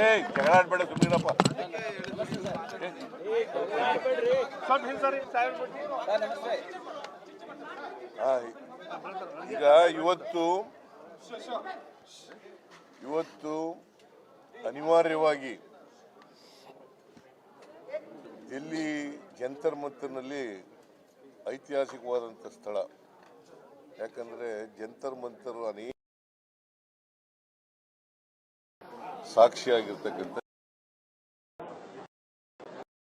ಏಯ್ ಈಗ ಇವತ್ತು ಇವತ್ತು ಅನಿವಾರ್ಯವಾಗಿ ಇಲ್ಲಿ ಜಂತರ್ ಮಂತರ್ನಲ್ಲಿ ಐತಿಹಾಸಿಕವಾದಂಥ ಸ್ಥಳ. ಯಾಕಂದ್ರೆ ಜಂತರ್ ಮಂತರ್ ಅನೇಕ ಸಾಕ್ಷಿಯಾಗಿರ್ತಕ್ಕಂಥ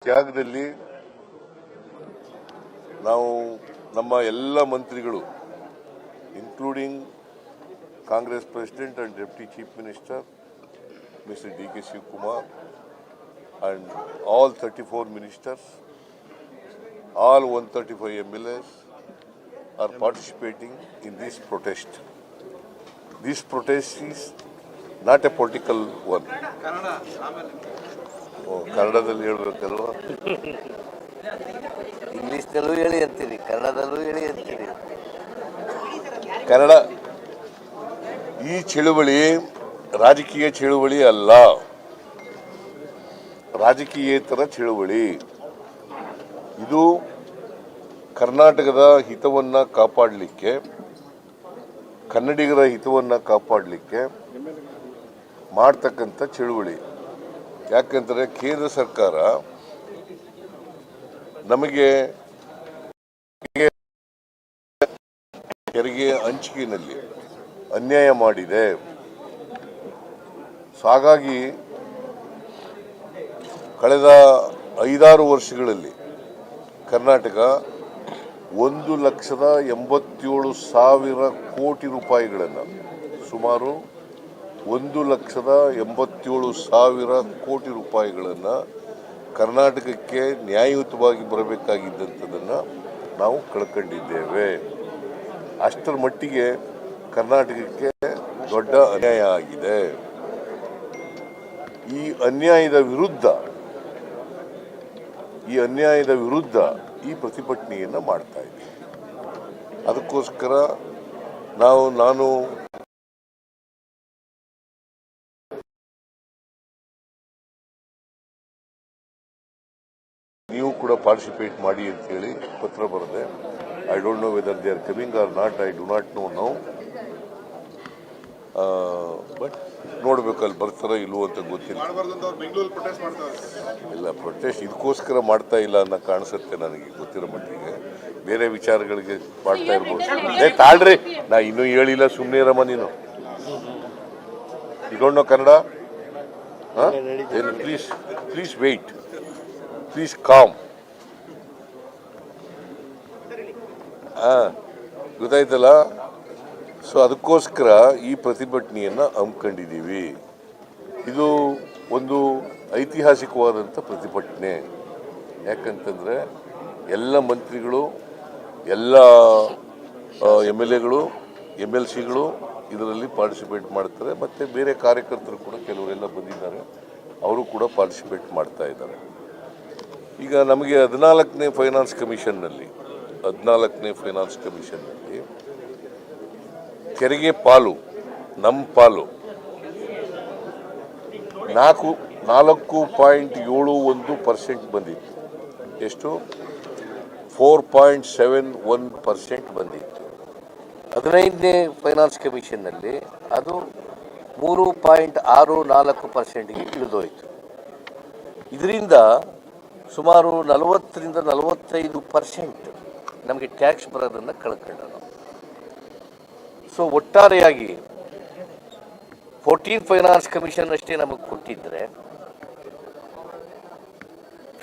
ತ್ಯಾಗದಲ್ಲಿ ನಾವು ನಮ್ಮ ಎಲ್ಲ ಮಂತ್ರಿಗಳು including Congress president and deputy chief minister mister D K Shivakumar and all thirty four ministers all 135 MLAs are participating in this protest. This protest is not a political one. ಓ, ಕನ್ನಡದಲ್ಲಿ ಹೇಳ್ಬೇಕಲ್ವಾ? ಇಂಗ್ಲಿಷ್ನಲ್ಲೂ ಹೇಳಿ ಅಂತೀರಿ ಕನ್ನಡದಲ್ಲೂ ಹೇಳಿ ಅಂತೀರಿ. ಕನ್ನಡ ಈ ಚಳುವಳಿ ರಾಜಕೀಯ ಚಳುವಳಿ ಅಲ್ಲ. ರಾಜಕೀಯೇತರ ಚಳುವಳಿ. ಇದು ಕರ್ನಾಟಕದ ಹಿತವನ್ನ ಕಾಪಾಡಲಿಕ್ಕೆ ಕನ್ನಡಿಗರ ಹಿತವನ್ನ ಕಾಪಾಡಲಿಕ್ಕೆ ಮಾಡ್ತಕ್ಕಂಥ ಚಳುವಳಿ. ಯಾಕಂದರೆ ಕೇಂದ್ರ ಸರ್ಕಾರ ನಮಗೆ ತೆರಿಗೆ ಹಂಚಿಕೆಯಲ್ಲಿ ಅನ್ಯಾಯ ಮಾಡಿದೆ. ಸೊ ಹಾಗಾಗಿ ಕಳೆದ ಐದಾರು ವರ್ಷಗಳಲ್ಲಿ ಕರ್ನಾಟಕ ಒಂದು ಲಕ್ಷದ ಎಂಬತ್ತೇಳು ಸಾವಿರ ಕೋಟಿ ರೂಪಾಯಿಗಳನ್ನು ಸುಮಾರು ಒಂದು ಲಕ್ಷದ ಎಂಬತ್ತೇಳು ಸಾವಿರ ಕೋಟಿ ರೂಪಾಯಿಗಳನ್ನು ಕರ್ನಾಟಕಕ್ಕೆ ನ್ಯಾಯಯುತವಾಗಿ ಬರಬೇಕಾಗಿದ್ದಂಥದ್ದನ್ನು ನಾವು ಕಳ್ಕೊಂಡಿದ್ದೇವೆ. ಅಷ್ಟರ ಮಟ್ಟಿಗೆ ಕರ್ನಾಟಕಕ್ಕೆ ದೊಡ್ಡ ಅನ್ಯಾಯ ಆಗಿದೆ. ಈ ಅನ್ಯಾಯದ ವಿರುದ್ಧ, ಈ ಅನ್ಯಾಯದ ವಿರುದ್ಧ ಈ ಪ್ರತಿಭಟನೆಯನ್ನು ಮಾಡ್ತಾ ಇದ್ದೀವಿ. ಅದಕ್ಕೋಸ್ಕರ ನಾವು, ನಾನು ಕೂಡ ಪಾರ್ಟಿಸಿಪೇಟ್ ಮಾಡಿ ಅಂತ ಹೇಳಿ ಪತ್ರ ಬರೆದೆ I don't know whether they are coming or not I do not know now but ನೋಡ್ಬೇಕು ಅಲ್ಲಿ ಬರ್ತಾರ ಇಲ್ವೋ ಅಂತ ಗೊತ್ತಿಲ್ಲ. ಮಾಡಬಾರ್ದಂತ ಅವ್ರು ಬೆಂಗಳೂರಲ್ಲಿ ಪ್ರೊಟೆಸ್ಟ್ ಮಾಡ್ತಾರೆ. ಇಲ್ಲ ಪ್ರೊಟೆಸ್ಟ್ ಇದಕ್ಕೋಸ್ಕರ ಮಾಡ್ತಾ ಇಲ್ಲ ಅನ್ನೋ ಕಾಣಿಸುತ್ತೆ ನನಗೆ ಗೊತ್ತಿರೋ ಮಟ್ಟಿಗೆ. ಬೇರೆ ವಿಚಾರಗಳಿಗೆ ಮಾಡ್ತಾ ಇರ್ಬೋದು. ಏ ತಾಳ್ರಿ ನಾ ಇನ್ನೂ ಹೇಳಿಲ್ಲ ಸುಮ್ಮನೆ ಇರಮ್ಮ ನೀನು. ಇದೊಂಡು Kannada please please wait please calm ಗೊತ್ತಾಯ್ತಲ್ಲ? ಸೊ ಅದಕ್ಕೋಸ್ಕರ ಈ ಪ್ರತಿಭಟನೆಯನ್ನು ಹಮ್ಮಿಕೊಂಡಿದ್ದೀವಿ ಇದು ಒಂದು ಐತಿಹಾಸಿಕವಾದಂಥ ಪ್ರತಿಭಟನೆ. ಯಾಕಂತಂದರೆ ಎಲ್ಲ ಮಂತ್ರಿಗಳು, ಎಲ್ಲ ಎಂ ಎಲ್ ಎಗಳು, ಎಂ ಎಲ್ ಸಿಗಳು ಇದರಲ್ಲಿ ಪಾರ್ಟಿಸಿಪೇಟ್ ಮಾಡ್ತಾರೆ. ಮತ್ತು ಬೇರೆ ಕಾರ್ಯಕರ್ತರು ಕೂಡ ಕೆಲವರೆಲ್ಲ ಬಂದಿದ್ದಾರೆ. ಅವರು ಕೂಡ ಪಾರ್ಟಿಸಿಪೇಟ್ ಮಾಡ್ತಾ ಇದ್ದಾರೆ. ಈಗ ನಮಗೆ ಹದಿನಾಲ್ಕನೇ ಫೈನಾನ್ಸ್ ಕಮಿಷನ್ನಲ್ಲಿ ಹದಿನಾಲ್ಕನೇ ಫೈನಾನ್ಸ್ ಕಮಿಷನ್ನಲ್ಲಿ ತೆರಿಗೆ ಪಾಲು ನಮ್ಮ ಪಾಲು. ನಾಲ್ಕು ನಾಲ್ಕು ಪಾಯಿಂಟ್ ಏಳು ಒಂದು ಪರ್ಸೆಂಟ್ ಬಂದಿತ್ತು. ಎಷ್ಟು? Four point seven one percent ಬಂದಿತ್ತು. ಹದಿನೈದನೇ ಫೈನಾನ್ಸ್ ಕಮಿಷನ್ನಲ್ಲಿ ಅದು ಮೂರು ಪಾಯಿಂಟ್ ಆರು ನಾಲ್ಕು ಪರ್ಸೆಂಟ್ಗೆ ಇಳಿದೋಯಿತು. ಇದರಿಂದ ಸುಮಾರು ನಲವತ್ತರಿಂದ ನಲವತ್ತೈದು ಪರ್ಸೆಂಟ್ ನಮಗೆ ಟ್ಯಾಕ್ಸ್ ಬರೋದನ್ನು ಕಳ್ಕೊಂಡ ನಾವು ಸೊ ಒಟ್ಟಾರೆಯಾಗಿ ಫೋರ್ಟೀನ್ ಫೈನಾನ್ಸ್ ಕಮಿಷನ್ ಅಷ್ಟೇ ನಮಗೆ ಕೊಟ್ಟಿದ್ದರೆ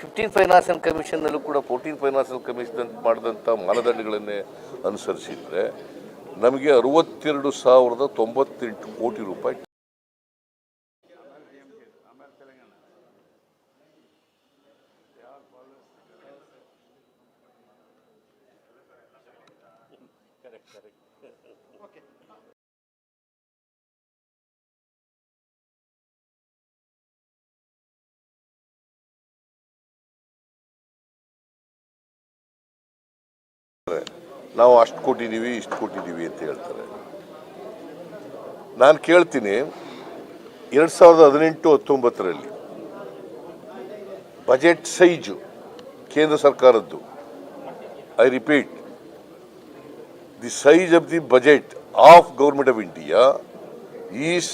ಫಿಫ್ಟೀನ್ ಫೈನಾನ್ಷಿಯಲ್ ಕಮಿಷನ್ನಲ್ಲೂ ಕೂಡ ಫೋರ್ಟೀನ್ ಫೈನಾನ್ಷಿಯಲ್ ಕಮಿಷನ್ ಮಾಡಿದಂಥ ಮಾನದಂಡಗಳನ್ನೇ ಅನುಸರಿಸಿದರೆ ನಮಗೆ ಅರವತ್ತೆರಡು ಸಾವಿರದ ತೊಂಬತ್ತೆಂಟು ಕೋಟಿ ರೂಪಾಯಿ ನಾವು ಅಷ್ಟು ಕೊಟ್ಟಿದ್ದೀವಿ, ಇಷ್ಟು ಕೊಟ್ಟಿದ್ದೀವಿ ಅಂತ ಹೇಳ್ತಾರೆ. ನಾನು ಕೇಳ್ತೀನಿ, ಎರಡು ಸಾವಿರದ ಹದಿನೆಂಟು, ಹತ್ತೊಂಬತ್ತರಲ್ಲಿ ಬಜೆಟ್ ಸೈಜು ಕೇಂದ್ರ ಸರ್ಕಾರದ್ದು I repeat the size of the budget of government of India is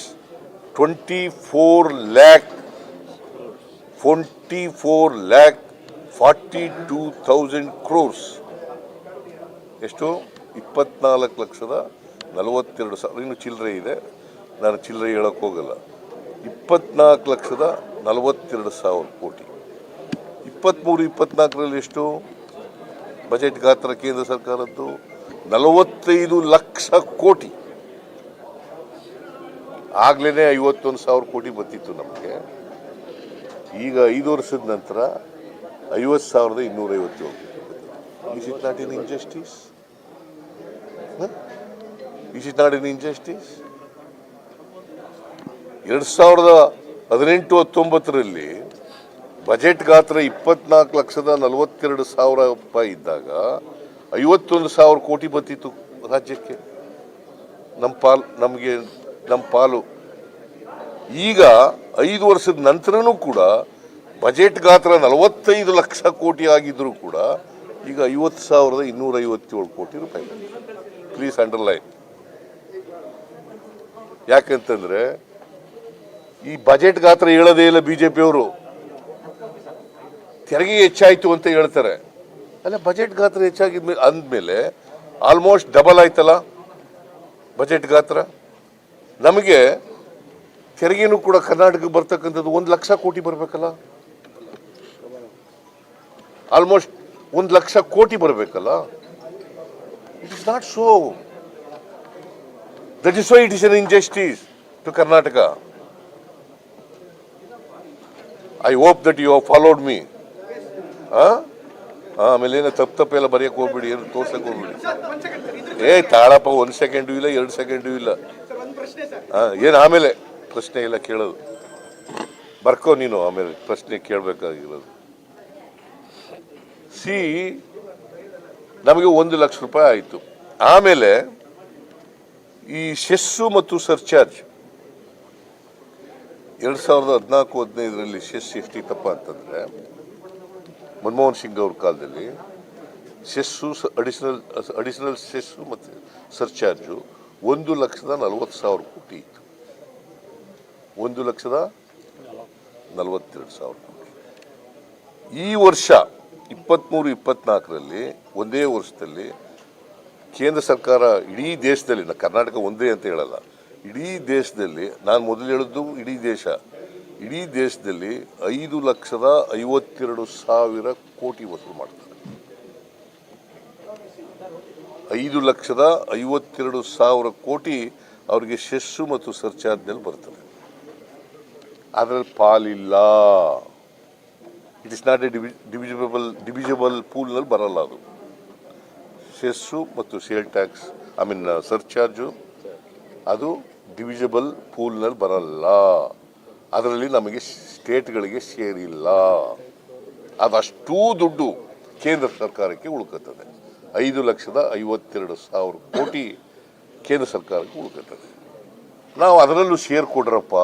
twenty four lakh twenty four lakh forty two thousand crores ಎಷ್ಟು? ಇಪ್ಪತ್ನಾಲ್ಕು ಲಕ್ಷದ ನಲವತ್ತೆರಡು ಸಾವಿರ ಇನ್ನು ಚಿಲ್ಲರೆ ಇದೆ. ನಾನು ಚಿಲ್ಲರೆ ಹೇಳಕ್ಕೆ ಹೋಗಲ್ಲ. ಇಪ್ಪತ್ನಾಲ್ಕು ಲಕ್ಷದ ನಲವತ್ತೆರಡು ಸಾವಿರ ಕೋಟಿ. ಇಪ್ಪತ್ತ್ಮೂರು ಇಪ್ಪತ್ನಾಲ್ಕರಲ್ಲಿ ಎಷ್ಟು? ಬಜೆಟ್ ಗಾತ್ರ ಕೇಂದ್ರ ಸರ್ಕಾರದ್ದು ನಲವತ್ತೈದು ಲಕ್ಷ ಕೋಟಿ. ಆಗ್ಲೇ ಐವತ್ತೊಂದು ಸಾವಿರ ಕೋಟಿ ಬರ್ತಿತ್ತು ನಮಗೆ. ಈಗ ಐದು ವರ್ಷದ ನಂತರ ಐವತ್ತು ಸಾವಿರದ ಇನ್ನೂರೈವತ್ತೇಳು is it not in injustice is it not in injustice ಎರಡು ಸಾವಿರದ ಹದಿನೆಂಟು, ಹತ್ತೊಂಬತ್ತರಲ್ಲಿ ಬಜೆಟ್ ಗಾತ್ರ ಇಪ್ಪತ್ನಾಲ್ಕು ಲಕ್ಷದ ನಲವತ್ತೆರಡು ಸಾವಿರ ರೂಪಾಯಿ ಇದ್ದಾಗ ಐವತ್ತೊಂದು ಸಾವಿರ ಕೋಟಿ ಬರ್ತಿತ್ತು ರಾಜ್ಯಕ್ಕೆ. ನಮ್ಮ ಪಾಲು, ನಮಗೆ ನಮ್ಮ ಪಾಲು. ಈಗ ಐದು ವರ್ಷದ ನಂತರನೂ ಕೂಡ ಬಜೆಟ್ ಗಾತ್ರ ನಲವತ್ತೈದು ಲಕ್ಷ ಕೋಟಿ ಆಗಿದ್ದರೂ ಕೂಡ ಈಗ ಐವತ್ತು ಸಾವಿರದ ಇನ್ನೂರ ಐವತ್ತೇಳು ಕೋಟಿ ರೂಪಾಯಿ ಪ್ಲೀಸ್ ಅಂಡರ್ಲೈನ್ ಯಾಕಂತಂದ್ರೆ ಈ ಬಜೆಟ್ ಗಾತ್ರ ಹೇಳೋದೇ ಇಲ್ಲ ಬಿಜೆಪಿಯವರು ತೆರಿಗೆ ಹೆಚ್ಚಾಯಿತು ಅಂತ ಹೇಳ್ತಾರೆ. ಅಲ್ಲ ಬಜೆಟ್ ಗಾತ್ರ ಹೆಚ್ಚಾಗಿದ್ಮೇಲೆ ಅಂದಮೇಲೆ ಆಲ್ಮೋಸ್ಟ್ ಡಬಲ್ ಆಯ್ತಲ್ಲ ಬಜೆಟ್ ಗಾತ್ರ. ನಮಗೆ ತೆರಿಗೆನೂ ಕೂಡ ಕರ್ನಾಟಕಕ್ಕೆ ಬರ್ತಕ್ಕಂಥದ್ದು ಒಂದು ಲಕ್ಷ ಕೋಟಿ ಬರಬೇಕಲ್ಲ? ಆಲ್ಮೋಸ್ಟ್ ಒಂದು ಲಕ್ಷ ಕೋಟಿ ಬರಬೇಕಲ್ಲ? Is not so that is why it is an injustice to Karnataka I hope that you have followed me ಆಮೇಲೆ ಏನೋ ತಪ್ಪು ತಪ್ಪೆಲ್ಲ ಬರೆಯಕ್ಕೆ ಹೋಗ್ಬಿಡಿ, ಏನು ತೋರ್ಸಕ್ಕೆ ಹೋಗ್ಬಿಡಿ. ಏ, ತಾಳಪ್ಪ, ಒಂದು ಸೆಕೆಂಡು ಇಲ್ಲ, ಎರಡು ಸೆಕೆಂಡು ಇಲ್ಲ. ಹಾಂ, ಏನು ಆಮೇಲೆ ಪ್ರಶ್ನೆ ಇಲ್ಲ ಕೇಳೋದು. ಬರ್ಕೋ ನೀನು, ಆಮೇಲೆ ಪ್ರಶ್ನೆ ಕೇಳಬೇಕಾಗಿರೋದು. ಸಿ ನಮಗೆ ಒಂದು ಲಕ್ಷ ರೂಪಾಯಿ ಆಯಿತು. ಆಮೇಲೆ ಈ ಸೆಸ್ಸು ಮತ್ತು ಸರ್ಚಾರ್ಜ್. ಎರಡು ಸಾವಿರದ ಹದಿನಾಲ್ಕು, ಹದಿನೈದರಲ್ಲಿ ಸೆಸ್ ಎಷ್ಟಿತ್ತಪ್ಪ ಅಂತಂದರೆ, ಮನಮೋಹನ್ ಸಿಂಗ್ ಅವ್ರ ಕಾಲದಲ್ಲಿ ಸೆಸ್ಸು ಅಡಿಷನಲ್ ಅಡಿಷನಲ್ ಸೆಸ್ಸು ಮತ್ತು ಸರ್ಚಾರ್ಜು ಒಂದು ಲಕ್ಷದ ನಲವತ್ತು ಸಾವಿರ ಕೋಟಿ ಇತ್ತು. ಒಂದು ಲಕ್ಷದ ನಲವತ್ತೆರಡು ಸಾವಿರ ಕೋಟಿ. ಈ ವರ್ಷ ಇಪ್ಪತ್ತ್ಮೂರು ಇಪ್ಪತ್ನಾಲ್ಕರಲ್ಲಿ ಒಂದೇ ವರ್ಷದಲ್ಲಿ ಕೇಂದ್ರ ಸರ್ಕಾರ ಇಡೀ ದೇಶದಲ್ಲಿ, ನಾ ಕರ್ನಾಟಕ ಒಂದೇ ಅಂತ ಹೇಳಲ್ಲ, ಇಡೀ ದೇಶದಲ್ಲಿ, ನಾನು ಮೊದಲು ಹೇಳಿದ್ದು ಇಡೀ ದೇಶ, ಇಡೀ ದೇಶದಲ್ಲಿ ಐದು ಲಕ್ಷದ ಐವತ್ತೆರಡು ಸಾವಿರ ಕೋಟಿ ವಸೂಲು ಮಾಡ್ತಾರೆ. ಐದು ಲಕ್ಷದ ಐವತ್ತೆರಡು ಸಾವಿರ ಕೋಟಿ ಅವರಿಗೆ ಶಸ್ಸು ಮತ್ತು ಸರ್ಚಾರ್ಜ್ನಲ್ಲಿ ಬರ್ತದೆ. ಅದರಲ್ಲಿ ಪಾಲಿಲ್ಲ. It is not a divisible divisible ಪೂಲ್ನಲ್ಲಿ ಬರಲ್ಲ ಅದು. ಸೆಸ್ಸು ಮತ್ತು sale tax I mean surcharge ಅದು ಡಿವಿಜಿಬಲ್ ಪೂಲ್ನಲ್ಲಿ ಬರಲ್ಲ. ಅದರಲ್ಲಿ ನಮಗೆ ಸ್ಟೇಟ್ಗಳಿಗೆ ಸೇರಿಲ್ಲ ಅದಷ್ಟೂ ದುಡ್ಡು ಕೇಂದ್ರ ಸರ್ಕಾರಕ್ಕೆ ಉಳ್ಕತ್ತದೆ. ಐದು ಲಕ್ಷದ ಐವತ್ತೆರಡು ಸಾವಿರ ಕೋಟಿ ಕೇಂದ್ರ ಸರ್ಕಾರಕ್ಕೆ ಉಳ್ಕತ್ತದೆ. ನಾವು ಅದರಲ್ಲೂ ಶೇರ್ ಕೊಡ್ರಪ್ಪ.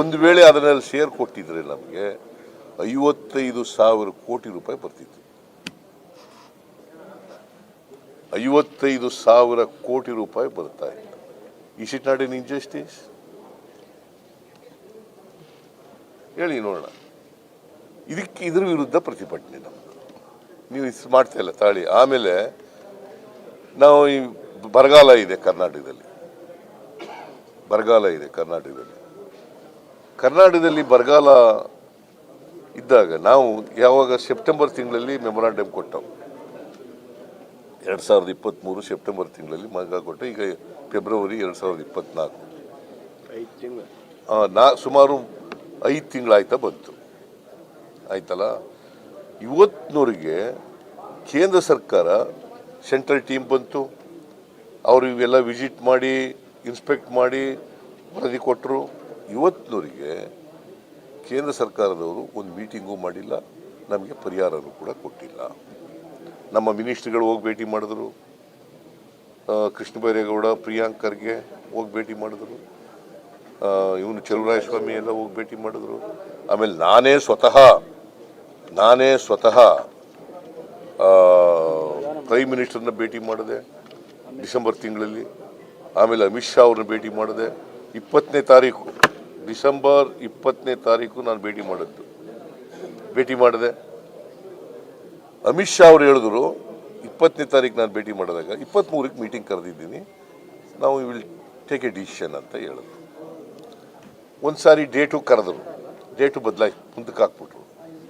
ಒಂದು ವೇಳೆ ಅದರಲ್ಲಿ ಶೇರ್ ಕೊಟ್ಟಿದ್ರೆ ನಮಗೆ ಐವತ್ತೈದು ಸಾವಿರ ಕೋಟಿ ರೂಪಾಯಿ ಬರ್ತಿತ್ತು. ಐವತ್ತೈದು ಸಾವಿರ ಕೋಟಿ ರೂಪಾಯಿ ಬರ್ತಾ ಇತ್ತು. ಈ ಇಟ್ ನಾಟ್ ಎನ್ ಇಂಜಸ್ಟಿಸ್ ಹೇಳಿ ನೋಡೋಣ. ಇದಕ್ಕೆ ಇದ್ರ ವಿರುದ್ಧ ಪ್ರತಿಭಟನೆ ನಮ್ಮ ನೀವು ಇದು ಮಾಡ್ತಾ ಇಲ್ಲ, ತಾಳಿ. ಆಮೇಲೆ ನಾವು ಈ ಬರಗಾಲ ಇದೆ ಕರ್ನಾಟಕದಲ್ಲಿ. ಬರಗಾಲ ಇದೆ ಕರ್ನಾಟಕದಲ್ಲಿ. ಕರ್ನಾಟಕದಲ್ಲಿ ಬರಗಾಲ ಇದ್ದಾಗ ನಾವು ಯಾವಾಗ ಸೆಪ್ಟೆಂಬರ್ ತಿಂಗಳಲ್ಲಿ ಮೆಮೊರಾಂಡಮ್ ಕೊಟ್ಟವು. ಎರಡು ಸಾವಿರದ ಇಪ್ಪತ್ತ್ಮೂರು ಸೆಪ್ಟೆಂಬರ್ ತಿಂಗಳಲ್ಲಿ ಮಗ ಕೊಟ್ಟು ಈಗ ಫೆಬ್ರವರಿ ಎರಡು ಸಾವಿರದ ಇಪ್ಪತ್ತ್ನಾಲ್ಕು ನಾ ಸುಮಾರು ಐದು ತಿಂಗಳಾಯ್ತಾ ಬಂತು. ಆಯ್ತಲ್ಲ? ಇವತ್ತಿನವರಿಗೆ ಕೇಂದ್ರ ಸರ್ಕಾರ ಸೆಂಟ್ರಲ್ ಟೀಮ್ ಬಂತು. ಅವರು ಇವೆಲ್ಲ ವಿಸಿಟ್ ಮಾಡಿ ಇನ್ಸ್ಪೆಕ್ಟ್ ಮಾಡಿ ವರದಿ ಕೊಟ್ಟರು ಇವತ್ತಿನವರೆಗೆ ಕೇಂದ್ರ ಸರ್ಕಾರದವರು ಒಂದು ಮೀಟಿಂಗೂ ಮಾಡಿಲ್ಲ, ನಮಗೆ ಪರಿಹಾರನೂ ಕೂಡ ಕೊಟ್ಟಿಲ್ಲ. ನಮ್ಮ ಮಿನಿಸ್ಟ್ರಿಗಳು ಹೋಗಿ ಭೇಟಿ ಮಾಡಿದ್ರು. ಕೃಷ್ಣ ಬೈರೇಗೌಡ, ಪ್ರಿಯಾಂಕ್ ಖರ್ಗೆ ಹೋಗಿ ಭೇಟಿ ಮಾಡಿದ್ರು. ಇವನು ಸ್ವಾಮಿ ಎಲ್ಲ ಹೋಗಿ ಭೇಟಿ ಮಾಡಿದ್ರು. ಆಮೇಲೆ ನಾನೇ ಸ್ವತಃ ನಾನೇ ಸ್ವತಃ ಪ್ರೈಮ್ ಮಿನಿಸ್ಟರ್ನ ಭೇಟಿ ಮಾಡಿದೆ ಡಿಸೆಂಬರ್ ತಿಂಗಳಲ್ಲಿ. ಆಮೇಲೆ ಅಮಿತ್ ಶಾ ಅವ್ರನ್ನ ಭೇಟಿ ಮಾಡಿದೆ. ಇಪ್ಪತ್ತನೇ ತಾರೀಕು ಡಿಸೆಂಬರ್ ಇಪ್ಪತ್ತನೇ ತಾರೀಕು ನಾನು ಭೇಟಿ ಮಾಡಿದ್ದು. ಭೇಟಿ ಮಾಡಿದೆ. ಅಮಿತ್ ಶಾ ಅವರು ಹೇಳಿದ್ರು, ಇಪ್ಪತ್ತನೇ ತಾರೀಕು ನಾನು ಭೇಟಿ ಮಾಡಿದಾಗ ಇಪ್ಪತ್ತ್ಮೂರಕ್ಕೆ ಮೀಟಿಂಗ್ ಕರೆದಿದ್ದೀನಿ, ನಾವು ವಿಲ್ ಟೇಕ್ ಎ ಡಿಸಿಷನ್ ಅಂತ ಹೇಳಿದ್ರು. ಒಂದು ಸಾರಿ ಡೇಟು ಕರೆದ್ರು. ಡೇಟು ಬದಲಾಯಿಸಿ ಮುಂದಕ್ಕೆ ಹಾಕ್ಬಿಟ್ರು.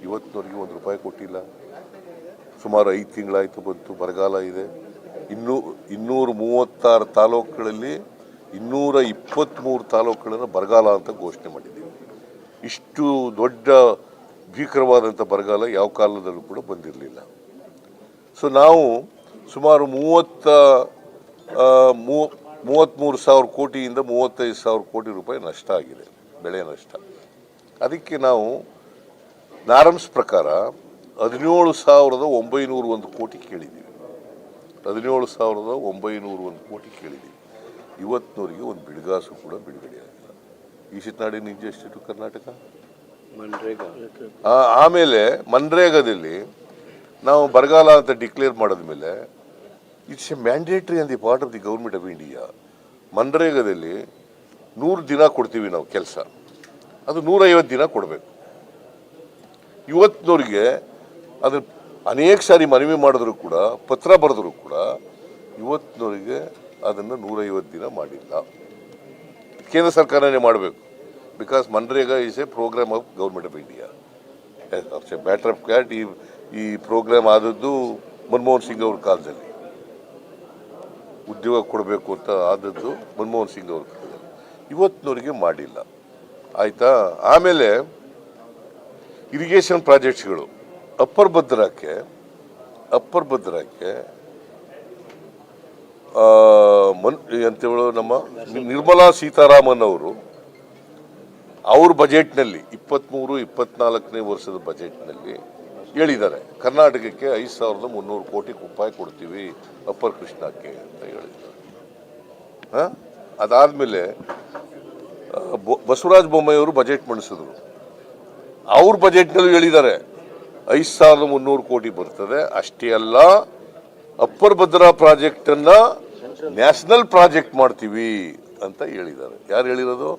ಇವತ್ತಿನವರೆಗೆ ಒಂದು ರೂಪಾಯಿ ಕೊಟ್ಟಿಲ್ಲ. ಸುಮಾರು ಐದು ತಿಂಗಳಾಯಿತು ಬಂತು, ಬರಗಾಲ ಇದೆ. ಇನ್ನೂ ಇನ್ನೂರ ಮೂವತ್ತಾರು ತಾಲೂಕುಗಳಲ್ಲಿ ಇನ್ನೂರ ಇಪ್ಪತ್ತ್ಮೂರು ತಾಲೂಕುಗಳನ್ನು ಬರಗಾಲ ಅಂತ ಘೋಷಣೆ ಮಾಡಿದ್ದೀವಿ. ಇಷ್ಟು ದೊಡ್ಡ ಭೀಕರವಾದಂಥ ಬರಗಾಲ ಯಾವ ಕಾಲದಲ್ಲೂ ಕೂಡ ಬಂದಿರಲಿಲ್ಲ. ಸೊ ನಾವು ಸುಮಾರು ಮೂವತ್ತ ಮೂವತ್ತ್ಮೂರು ಸಾವಿರ ಕೋಟಿಯಿಂದ ಮೂವತ್ತೈದು ಸಾವಿರ ಕೋಟಿ ರೂಪಾಯಿ ನಷ್ಟ ಆಗಿದೆ, ಬೆಳೆ ನಷ್ಟ. ಅದಕ್ಕೆ ನಾವು ನಾರಮ್ಸ್ ಪ್ರಕಾರ ಹದಿನೇಳು ಸಾವಿರದ ಒಂಬೈನೂರ ಒಂದು ಕೋಟಿ ಕೇಳಿದ್ದೀವಿ. ಹದಿನೇಳು ಸಾವಿರದ ಒಂಬೈನೂರ ಒಂದು ಕೋಟಿ ಕೇಳಿದ್ದೀವಿ. ಇವತ್ತಿನವರೆಗೆ ಒಂದು ಬಿಡುಗಾಸು ಕೂಡ ಬಿಡುಗಡೆ ಆಗಿಲ್ಲ. ಈ ಸಿಟ್ನಾಡಿನ ಇಂಜೆಸ್ಟಿಟ್ಟು ಕರ್ನಾಟಕ? ಆಮೇಲೆ ಮನ್ರೇಗಾದಲ್ಲಿ ನಾವು ಬರಗಾಲ ಅಂತ ಡಿಕ್ಲೇರ್ ಮಾಡಿದ್ಮೇಲೆ it's a mandatory on the part of the government of India ಮನ್ರೇಗಾದಲ್ಲಿ ನೂರು ದಿನ ಕೊಡ್ತೀವಿ ನಾವು ಕೆಲಸ. ಅದು ನೂರೈವತ್ತು ದಿನ ಕೊಡಬೇಕು. ಇವತ್ತಿನವ್ರಿಗೆ ಅದನ್ನು ಅನೇಕ ಸಾರಿ ಮನವಿ ಮಾಡಿದ್ರು ಕೂಡ ಪತ್ರ ಬರೆದ್ರು ಕೂಡ ಇವತ್ತಿನವರಿಗೆ ಅದನ್ನು ನೂರೈವತ್ತು ದಿನ ಮಾಡಿಲ್ಲ. ಕೇಂದ್ರ ಸರ್ಕಾರನೇ ಮಾಡಬೇಕು. Because MNREGA is a programme of government of India matter of fact ಈ ಈ ಪ್ರೋಗ್ರಾಮ್ ಆದದ್ದು ಮನಮೋಹನ್ ಸಿಂಗ್ ಅವ್ರ ಕಾಲದಲ್ಲಿ. ಉದ್ಯೋಗ ಕೊಡಬೇಕು ಅಂತ ಆದದ್ದು ಮನಮೋಹನ್ ಸಿಂಗ್ ಅವ್ರ ಕಾಲದಲ್ಲಿ. ಇವತ್ತಿನವರಿಗೆ ಮಾಡಿಲ್ಲ. ಆಯಿತಾ? ಆಮೇಲೆ ಇರಿಗೇಷನ್ ಪ್ರಾಜೆಕ್ಟ್ಸ್ಗಳು ಅಪ್ಪರ್ ಭದ್ರಾಕ್ಕೆ ಅಪ್ಪರ್ ಭದ್ರಾಕ್ಕೆ ಮನ್ ಅಂತೇಳು ನಮ್ಮ ನಿರ್ಮಲಾ ಸೀತಾರಾಮನ್ ಅವರು ಅವ್ರ ಬಜೆಟ್ನಲ್ಲಿ ಇಪ್ಪತ್ತ್ಮೂರು ಇಪ್ಪತ್ನಾಲ್ಕನೇ ವರ್ಷದ ಬಜೆಟ್ನಲ್ಲಿ ಹೇಳಿದ್ದಾರೆ. ಕರ್ನಾಟಕಕ್ಕೆ ಐದು ಸಾವಿರದ ಮುನ್ನೂರು ಕೋಟಿ ರೂಪಾಯಿ ಕೊಡ್ತೀವಿ ಅಪ್ಪರ್ ಕೃಷ್ಣಕ್ಕೆ ಅಂತ ಹೇಳಿದ್ದಾರೆ. ಹಾಂ? ಅದಾದಮೇಲೆ ಬಸವರಾಜ ಬೊಮ್ಮಾಯಿಯವರು ಬಜೆಟ್ ಮಂಡಿಸಿದ್ರು. ಅವ್ರ ಬಜೆಟ್ನಲ್ಲೂ ಹೇಳಿದ್ದಾರೆ, ಐದು ಸಾವಿರದ ಮುನ್ನೂರು ಕೋಟಿ ಬರ್ತದೆ, ಅಷ್ಟೇ ಅಲ್ಲ ಅಪ್ಪರ್ ಭದ್ರಾ ಪ್ರಾಜೆಕ್ಟನ್ನ ನ್ಯಾಷನಲ್ ಪ್ರಾಜೆಕ್ಟ್ ಮಾಡ್ತೀವಿ ಅಂತ ಹೇಳಿದ್ದಾರೆ. ಯಾರು ಹೇಳಿರೋದು?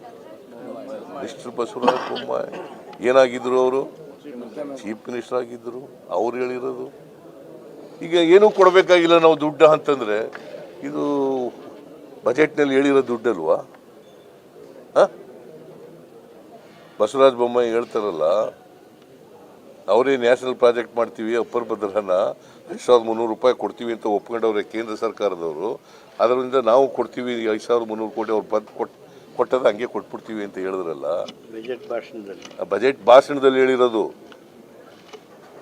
ಮಿಸ್ಟರ್ ಬಸವರಾಜ ಬೊಮ್ಮಾಯಿ. ಏನಾಗಿದ್ರು ಅವರು? ಚೀಫ್ ಮಿನಿಸ್ಟರ್ ಆಗಿದ್ರು. ಅವ್ರು ಹೇಳಿರೋದು. ಈಗ ಏನೂ ಕೊಡಬೇಕಾಗಿಲ್ಲ ನಾವು ದುಡ್ಡು ಅಂತಂದ್ರೆ, ಇದು ಬಜೆಟ್ನಲ್ಲಿ ಹೇಳಿರೋ ದುಡ್ಡಲ್ವಾ? ಬಸವರಾಜ ಬೊಮ್ಮಾಯಿ ಹೇಳ್ತಾರಲ್ಲ, ಅವರೇ ನ್ಯಾಷನಲ್ ಪ್ರಾಜೆಕ್ಟ್ ಮಾಡ್ತೀವಿ ಅಪ್ಪರ್ ಭದ್ರನ. ಐದು ಸಾವಿರದ ಮುನ್ನೂರು ರೂಪಾಯಿ ಕೊಡ್ತೀವಿ ಅಂತ ಒಪ್ಕೊಂಡವ್ರೆ ಕೇಂದ್ರ ಸರ್ಕಾರದವರು. ಅದರಿಂದ ನಾವು ಕೊಡ್ತೀವಿ ಐದು ಸಾವಿರದ ಮುನ್ನೂರು ಕೋಟಿ ಅವ್ರು ಬಂದು ಕೊಟ್ಟು ಕೊಟ್ಟದ ಹಂಗೆ ಕೊಟ್ಬಿಡ್ತೀವಿ ಅಂತ ಹೇಳಿದ್ರಲ್ಲ. ಬಜೆಟ್ ಭಾಷಣದಲ್ಲಿ. ಬಜೆಟ್ ಭಾಷಣದಲ್ಲಿ ಹೇಳಿರೋದು.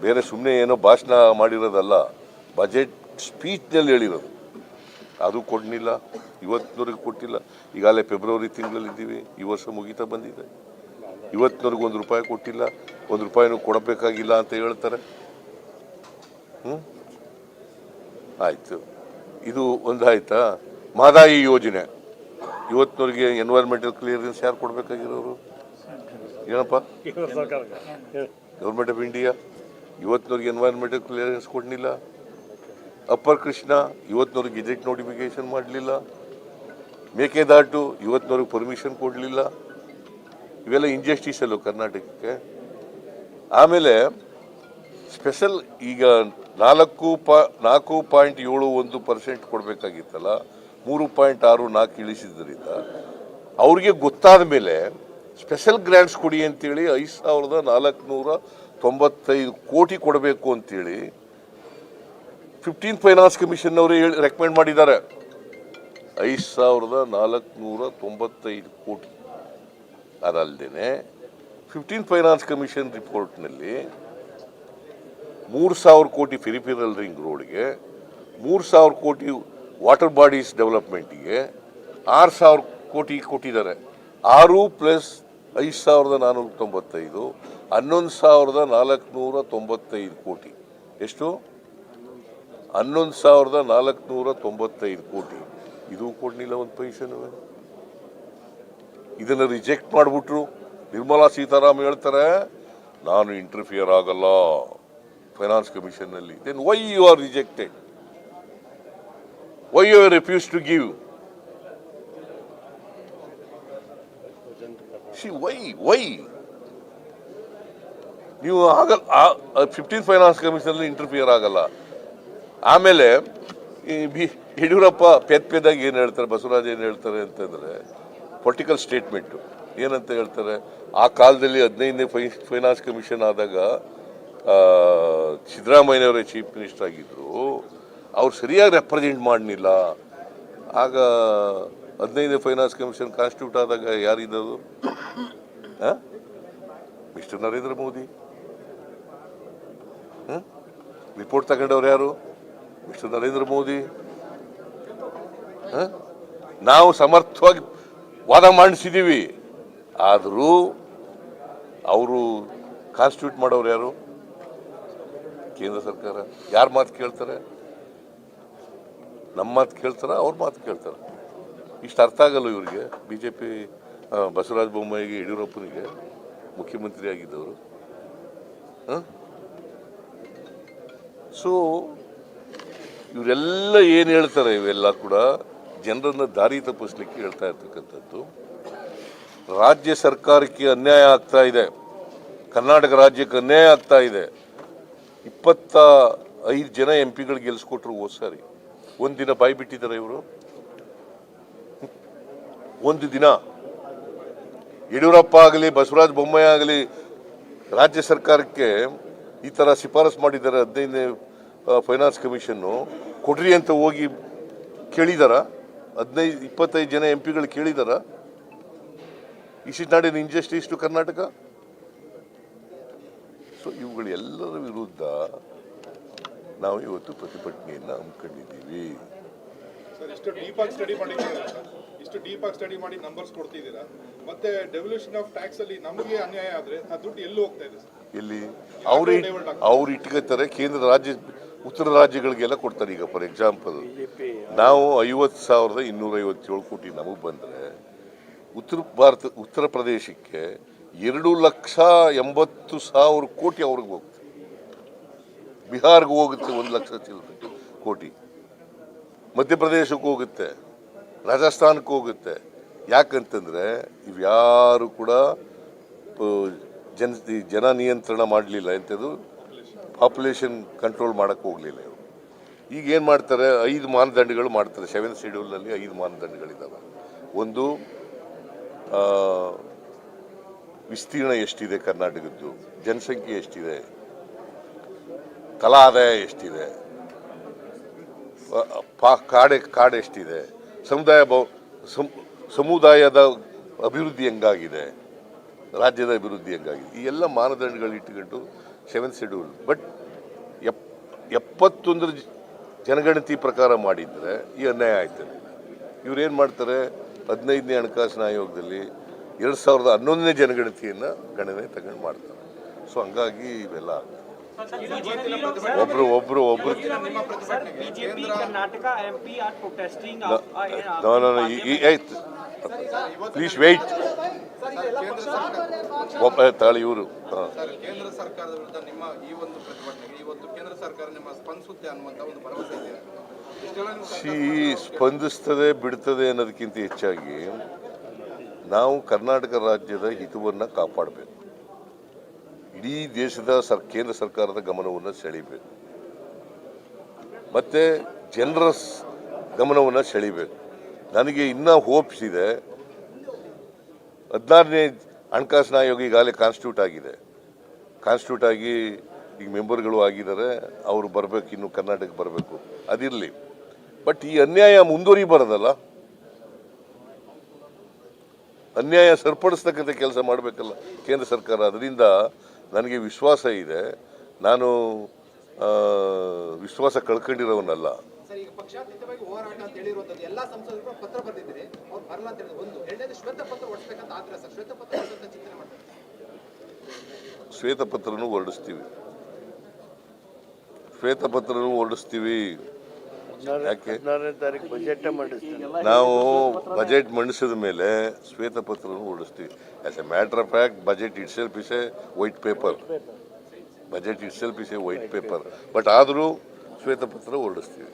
ಬೇರೆ ಸುಮ್ಮನೆ ಏನೋ ಭಾಷಣ ಮಾಡಿರೋದಲ್ಲ ಬಜೆಟ್ ಸ್ಪೀಚ್ನಲ್ಲಿ ಹೇಳಿರೋದು. ಅದು ಕೊಡಲಿಲ್ಲ ಇವತ್ತಿನವ್ರಿಗೆ ಕೊಟ್ಟಿಲ್ಲ. ಈಗಾಗಲೇ ಫೆಬ್ರವರಿ ತಿಂಗಳಲ್ಲಿದ್ದೀವಿ ಈ ವರ್ಷ ಮುಗಿತಾ ಬಂದಿದೆ. ಇವತ್ತಿನವರೆಗೂ ಒಂದು ರೂಪಾಯಿ ಕೊಟ್ಟಿಲ್ಲ ಒಂದು ರೂಪಾಯಿನೂ ಕೊಡಬೇಕಾಗಿಲ್ಲ ಅಂತ ಹೇಳ್ತಾರೆ. ಹ್ಞೂ ಆಯಿತು. ಇದು ಒಂದು ಆಯ್ತಾ ಮಹದಾಯಿ ಯೋಜನೆ. ಇವತ್ತಿನವ್ರಿಗೆ ಎನ್ವೈರ್ಮೆಂಟಲ್ ಕ್ಲಿಯರೆನ್ಸ್ ಯಾರು ಕೊಡಬೇಕಾಗಿರೋರು? ಏನಪ್ಪ? ಗೌರ್ಮೆಂಟ್ ಆಫ್ ಇಂಡಿಯಾ ಇವತ್ತಿನವ್ರಿಗೆ ಎನ್ವೈರ್ಮೆಂಟಲ್ ಕ್ಲಿಯರೆನ್ಸ್ ಕೊಡಲಿಲ್ಲ. ಅಪ್ಪರ್ ಕೃಷ್ಣ ಇವತ್ತಿನವ್ರಿಗೆ ಗೆಜೆಟ್ ನೋಟಿಫಿಕೇಶನ್ ಮಾಡಲಿಲ್ಲ. ಮೇಕೆದಾಟು ಇವತ್ತಿನವ್ರಿಗೆ ಪರ್ಮಿಷನ್ ಕೊಡಲಿಲ್ಲ. ಇವೆಲ್ಲ ಇಂಜಸ್ಟಿಸ್ ಕರ್ನಾಟಕಕ್ಕೆ? ಆಮೇಲೆ ಸ್ಪೆಷಲ್ ಈಗ ನಾಲ್ಕು ಪ, ನಾಲ್ಕು ಪಾಯಿಂಟ್ ಏಳು ಒಂದು ಪರ್ಸೆಂಟ್ ಕೊಡಬೇಕಾಗಿತ್ತಲ್ಲ, ಮೂರು ಪಾಯಿಂಟ್ ಆರು ನಾಲ್ಕು ಇಳಿಸಿದ್ದರಿಂದ ಅವ್ರಿಗೆ ಗೊತ್ತಾದ ಮೇಲೆ ಸ್ಪೆಷಲ್ ಗ್ರ್ಯಾಂಟ್ಸ್ ಕೊಡಿ ಅಂತೇಳಿ ಐದು ಸಾವಿರದ ನಾಲ್ಕುನೂರ ತೊಂಬತ್ತೈದು ಕೋಟಿ ಕೊಡಬೇಕು ಅಂತೇಳಿ ಫಿಫ್ಟೀನ್ ಫೈನಾನ್ಸ್ ಕಮಿಷನ್ ಅವರು ಹೇಳಿ ರೆಕಮೆಂಡ್ ಮಾಡಿದ್ದಾರೆ. ಐದು ಸಾವಿರದ ನಾಲ್ಕುನೂರ ತೊಂಬತ್ತೈದು ಕೋಟಿ. ಅದಲ್ಲದೆ ಫಿಫ್ಟೀನ್ ಫೈನಾನ್ಸ್ ಕಮಿಷನ್ ರಿಪೋರ್ಟ್ನಲ್ಲಿ ಮೂರು ಸಾವಿರ ಕೋಟಿ ಫಿರಿಫಿರಲ್ ರಿಂಗ್ ರೋಡ್ಗೆ, ಮೂರು ಸಾವಿರ ಕೋಟಿ ವಾಟರ್ ಬಾಡೀಸ್ ಡೆವಲಪ್ಮೆಂಟಿಗೆ ಆರು ಸಾವಿರ ಕೋಟಿ ಕೊಟ್ಟಿದ್ದಾರೆ. ಆರು ಪ್ಲಸ್ ಐದು ಸಾವಿರದ ನಾನ್ನೂರ ತೊಂಬತ್ತೈದು, ಹನ್ನೊಂದು ಸಾವಿರದ ನಾಲ್ಕುನೂರ ತೊಂಬತ್ತೈದು ಕೋಟಿ. ಎಷ್ಟು? ಹನ್ನೊಂದು ಸಾವಿರದ ನಾಲ್ಕುನೂರ ತೊಂಬತ್ತೈದು ಕೋಟಿ. ಇದು ಕೊಡಲಿಲ್ಲ ಒಂದು ಪೈಸನು. ಇದನ್ನು ರಿಜೆಕ್ಟ್ ಮಾಡಿಬಿಟ್ರು. ನಿರ್ಮಲಾ ಸೀತಾರಾಮನ್ ಹೇಳ್ತಾರೆ, ನಾನು ಇಂಟರ್ಫಿಯರ್ ಆಗಲ್ಲ. Finance ಕಮಿಷನ್ನಲ್ಲಿ. Then why you are rejected why you refuse to give she why why ನೀವು ಆಗಲ್ಲ ಫಿಫ್ಟೀನ್ ಫೈನಾನ್ಸ್ ಕಮಿಷನಲ್ಲಿ ಇಂಟರ್ಫಿಯರ್ ಆಗಲ್ಲ. ಆಮೇಲೆ ಬಿ, ಯಡಿಯೂರಪ್ಪ ಪೆದ್ ಪೆದ್ದಾಗಿ ಏನು ಹೇಳ್ತಾರೆ, ಬಸವರಾಜ್ ಏನು ಹೇಳ್ತಾರೆ ಅಂತಂದರೆ ಪೊಲಿಟಿಕಲ್ ಸ್ಟೇಟ್ಮೆಂಟು ಏನಂತ ಹೇಳ್ತಾರೆ, ಆ ಕಾಲದಲ್ಲಿ ಹದಿನೈದನೇ ಫೈ, ಫೈನಾನ್ಸ್ ಕಮಿಷನ್ ಆದಾಗ ಸಿದ್ದರಾಮಯ್ಯನವರೇ ಚೀಫ್ ಮಿನಿಸ್ಟರ್ ಆಗಿದ್ದರು ಅವ್ರು ಸರಿಯಾಗಿ ರೆಪ್ರೆಸೆಂಟ್ ಮಾಡಲಿಲ್ಲ. ಆಗ ಹದಿನೈದನೇ ಫೈನಾನ್ಸ್ ಕಮಿಷನ್ ಕಾನ್ಸ್ಟಿಟ್ಯೂಟ್ ಆದಾಗ ಯಾರಿದ್ದದು? ಮಿಸ್ಟರ್ ನರೇಂದ್ರ ಮೋದಿ. ರಿಪೋರ್ಟ್ ತಗೊಂಡವ್ರು ಯಾರು? ಮಿಸ್ಟರ್ ನರೇಂದ್ರ ಮೋದಿ? ನಾವು ಸಮರ್ಥವಾಗಿ ವಾದ ಮಾಡಿಸಿದ್ದೀವಿ ಆದರೂ, ಅವರು ಕಾನ್ಸ್ಟಿಟ್ಯೂಟ್ ಮಾಡೋರು ಯಾರು? ಕೇಂದ್ರ ಸರ್ಕಾರ ಯಾರ ಮಾತು ಕೇಳ್ತಾರೆ? ನಮ್ಮ ಮಾತು ಕೇಳ್ತಾರ? ಅವ್ರ ಮಾತು ಕೇಳ್ತಾರೆ? ಇಷ್ಟು ಅರ್ಥ ಆಗಲ್ಲ ಇವರಿಗೆ? ಬಿ ಜೆ ಪಿ ಬಸವರಾಜ ಬೊಮ್ಮಾಯಿಗೆ, ಯಡಿಯೂರಪ್ಪನಿಗೆ ಮುಖ್ಯಮಂತ್ರಿ ಆಗಿದ್ದವರು. ಸೊ ಇವರೆಲ್ಲ ಏನು ಹೇಳ್ತಾರೆ ಇವೆಲ್ಲ ಕೂಡ ಜನರನ್ನ ದಾರಿ ತಪ್ಪಿಸ್ಲಿಕ್ಕೆ ಹೇಳ್ತಾ ಇರ್ತಕ್ಕಂಥದ್ದು. ರಾಜ್ಯ ಸರ್ಕಾರಕ್ಕೆ ಅನ್ಯಾಯ ಆಗ್ತಾ ಇದೆ. ಕರ್ನಾಟಕ ರಾಜ್ಯಕ್ಕೆ ಅನ್ಯಾಯ ಆಗ್ತಾ ಇದೆ. ಇಪ್ಪತ್ತ ಐದು ಜನ ಎಂ ಪಿಗಳು ಗೆಲ್ಸ್ಕೊಟ್ರು ಹೋದ ಸಾರಿ ಒಂದು ದಿನ ಬಾಯಿ ಬಿಟ್ಟಿದ್ದಾರೆ ಇವರು. ಒಂದು ದಿನ. ಯಡಿಯೂರಪ್ಪ ಆಗಲಿ, ಬಸವರಾಜ ಬೊಮ್ಮಾಯಿ ಆಗಲಿ, ರಾಜ್ಯ ಸರ್ಕಾರಕ್ಕೆ ಈ ಥರ ಶಿಫಾರಸು ಮಾಡಿದ್ದಾರೆ ಹದಿನೈದನೇ ಫೈನಾನ್ಸ್ ಕಮಿಷನ್ನು. ಕೊಡ್ರಿ ಅಂತ ಹೋಗಿ ಕೇಳಿದಾರ. ಹದಿನೈದು, ಇಪ್ಪತ್ತೈದು ಜನ ಎಂ ಪಿಗಳು ಕೇಳಿದಾರ. Is it not in to Karnataka so ಇವುಗಳೆಲ್ಲರ ವಿರುದ್ಧ ನಾವು ಇವತ್ತು ಪ್ರತಿಭಟನೆಯನ್ನು ಹಮ್ಮಿಕೊಂಡಿದ್ದೀವಿ. ಸರ್ ಇಷ್ಟು ಡೀಪ್ ಆಗಿ ಸ್ಟಡಿ ಮಾಡಿದ್ದೀರಾ? ಇಷ್ಟು ಡೀಪ್ ಆಗಿ ಸ್ಟಡಿ ಮಾಡಿ ನಂಬರ್ಸ್ ಕೊಡ್ತಿದ್ದೀರಾ? ಮತ್ತೆ ಡೆವಲ್ಯೂಷನ್ ಆಫ್ ಟ್ಯಾಕ್ಸ್ ಅಲ್ಲಿ ನಮಗೆ ಅನ್ಯಾಯ ಆದ್ರೆ ಆ ದುಡ್ಡು ಎಲ್ಲಿ ಹೋಗ್ತಾ ಇದೆ ಸರ್? ಎಲ್ಲಿ? ಅವ್ರು ಅವ್ರು ಇಟ್ಕೋತಾರೆ ಕೇಂದ್ರ ರಾಜ್ಯ ಉತ್ತರ ರಾಜ್ಯಗಳಿಗೆಲ್ಲ ಕೊಡ್ತಾರೆ ಈಗ ಫಾರ್ ಎಕ್ಸಾಂಪಲ್ ನಾವು ಐವತ್ತು ಸಾವಿರದ ಇನ್ನೂರ ಐವತ್ತೇಳು ಕೋಟಿ ನಮಗೆ ಬಂದರೆ ಉತ್ತರ ಭಾರತ ಉತ್ತರ ಪ್ರದೇಶಕ್ಕೆ ಎರಡು ಲಕ್ಷ ಎಂಬತ್ತು ಸಾವಿರ ಕೋಟಿ ಅವ್ರಿಗೆ ಹೋಗುತ್ತೆ. ಬಿಹಾರ್ಗೆ ಹೋಗುತ್ತೆ ಒಂದು ಲಕ್ಷ ಚಿಲ್ಲರೆ ಕೋಟಿ. ಮಧ್ಯಪ್ರದೇಶಕ್ಕೆ ಹೋಗುತ್ತೆ. ರಾಜಸ್ಥಾನಕ್ಕೆ ಹೋಗುತ್ತೆ. ಯಾಕಂತಂದರೆ ಇವ್ಯಾರು ಕೂಡ ಜನ ಜನ ನಿಯಂತ್ರಣ ಮಾಡಲಿಲ್ಲ. ಎಂಥದ್ದು? ಪಾಪ್ಯುಲೇಷನ್ ಕಂಟ್ರೋಲ್ ಮಾಡೋಕ್ಕೆ ಹೋಗಲಿಲ್ಲ ಇವರು. ಈಗ ಏನು ಮಾಡ್ತಾರೆ? ಐದು ಮಾನದಂಡಗಳು ಮಾಡ್ತಾರೆ. ಸೆವೆನ್ ಶೆಡ್ಯೂಲ್ನಲ್ಲಿ ಐದು ಮಾನದಂಡಗಳಿದ್ದಾವೆ ಒಂದು ವಿಸ್ತೀರ್ಣ ಎಷ್ಟಿದೆ ಕರ್ನಾಟಕದ್ದು? ಜನಸಂಖ್ಯೆ ಎಷ್ಟಿದೆ? ಕಲಾ ಆದಾಯ ಎಷ್ಟಿದೆ? ಪಾ, ಕಾಡೆ, ಕಾಡು ಎಷ್ಟಿದೆ? ಸಮುದಾಯ ಬ ಸಮ್- ಸಮುದಾಯದ ಅಭಿವೃದ್ಧಿ ಹೆಂಗಾಗಿದೆ? ರಾಜ್ಯದ ಅಭಿವೃದ್ಧಿ ಹೆಂಗಾಗಿದೆ? ಈ ಎಲ್ಲ ಮಾನದಂಡಗಳು ಇಟ್ಟುಕೊಂಡು ಸೆವೆನ್ ಶೆಡ್ಯೂಲ್ ಬಟ್ ಎಪ್, ಎಪ್ಪತ್ತೊಂದರ ಜನಗಣತಿ ಪ್ರಕಾರ ಮಾಡಿದರೆ ಈ ಅನ್ಯಾಯ ಆಯ್ತದೆ. ಇವ್ರೇನು ಮಾಡ್ತಾರೆ? ಹದಿನೈದನೇ ಹಣಕಾಸಿನ ಆಯೋಗದಲ್ಲಿ ಎರಡು ಸಾವಿರದ ಹನ್ನೊಂದನೇ ಜನಗಣತಿಯನ್ನು ಗಣನೆ ತಗೊಂಡು ಮಾಡ್ತಾರೆ. ಸೊ ಹಂಗಾಗಿ ಇವೆಲ್ಲ ಒಬ್ರು ಒಬ್ರು ಒಬ್ರು ನಾನು ಆಯ್ತು ಪ್ಲೀಸ್ ವೆಯ್ಟ್ ಒಬ್ಬ ತಾಳಿ ಇವರು. ಕೇಂದ್ರ ಸರ್ಕಾರದ ವಿರುದ್ಧ ನಿಮ್ಮ ಈ ಒಂದು ಪ್ರತಿಭಟನೆಗೆ ಇವತ್ತು ಕೇಂದ್ರ ಸರ್ಕಾರ ನಿಮ್ಮ ಸ್ಪಂದಿಸುತ್ತೆ ಅನ್ನುವಂತ ಒಂದು ಭರವಸೆ ಇದೆ. ಸ್ಪಂದಿಸ್ತದೆ ಬಿಡ್ತದೆ ಅನ್ನೋದಕ್ಕಿಂತ ಹೆಚ್ಚಾಗಿ ನಾವು ಕರ್ನಾಟಕ ರಾಜ್ಯದ ಹಿತವನ್ನು ಕಾಪಾಡಬೇಕು. ಇಡೀ ದೇಶದ ಸರ್, ಕೇಂದ್ರ ಸರ್ಕಾರದ ಗಮನವನ್ನು ಸೆಳೀಬೇಕು. ಮತ್ತು ಜನರ ಗಮನವನ್ನು ಸೆಳೀಬೇಕು. ನನಗೆ ಇನ್ನೂ ಹೋಪ್ಸ್ ಇದೆ. ಹದಿನಾರನೇ ಹಣಕಾಸಿನ ಆಯೋಗ ಈಗಾಗಲೇ ಕಾನ್ಸ್ಟಿಟ್ಯೂಟ್ ಆಗಿದೆ. ಕಾನ್ಸ್ಟಿಟ್ಯೂಟ್ ಆಗಿ ಈಗ ಮೆಂಬರ್ಗಳು ಆಗಿದ್ದಾರೆ. ಅವರು ಬರಬೇಕು, ಇನ್ನು ಕರ್ನಾಟಕಕ್ಕೆ ಬರಬೇಕು. ಅದಿರಲಿ. ಬಟ್ ಈ ಅನ್ಯಾಯ ಮುಂದುವರಿಬಾರದಲ್ಲ. ಅನ್ಯಾಯ ಸರಿಪಡಿಸ್ತಕ್ಕಂಥ ಕೆಲಸ ಮಾಡಬೇಕಲ್ಲ ಕೇಂದ್ರ ಸರ್ಕಾರ. ಅದರಿಂದ ನನಗೆ ವಿಶ್ವಾಸ ಇದೆ. ನಾನು ವಿಶ್ವಾಸ ಕಳ್ಕೊಂಡಿರೋವನ್ನಲ್ಲ ಶ್ವೇತಪತ್ರನೂ ಹೊರಡಿಸ್ತೀವಿ. ಶ್ವೇತಪತ್ರನೂ ಹೊರಡಿಸ್ತೀವಿ. ಯಾಕೆ? ನಾವು ಬಜೆಟ್ ಮಂಡಿಸಿದ ಮೇಲೆ ಶ್ವೇತಪತ್ರವನ್ನು ಹೊರಡಿಸ್ತೀವಿ as a matter of fact budget itself is a white paper budget itself is a white paper but ಆದರೂ ಶ್ವೇತಪತ್ರ ಹೊರಡಿಸ್ತೀವಿ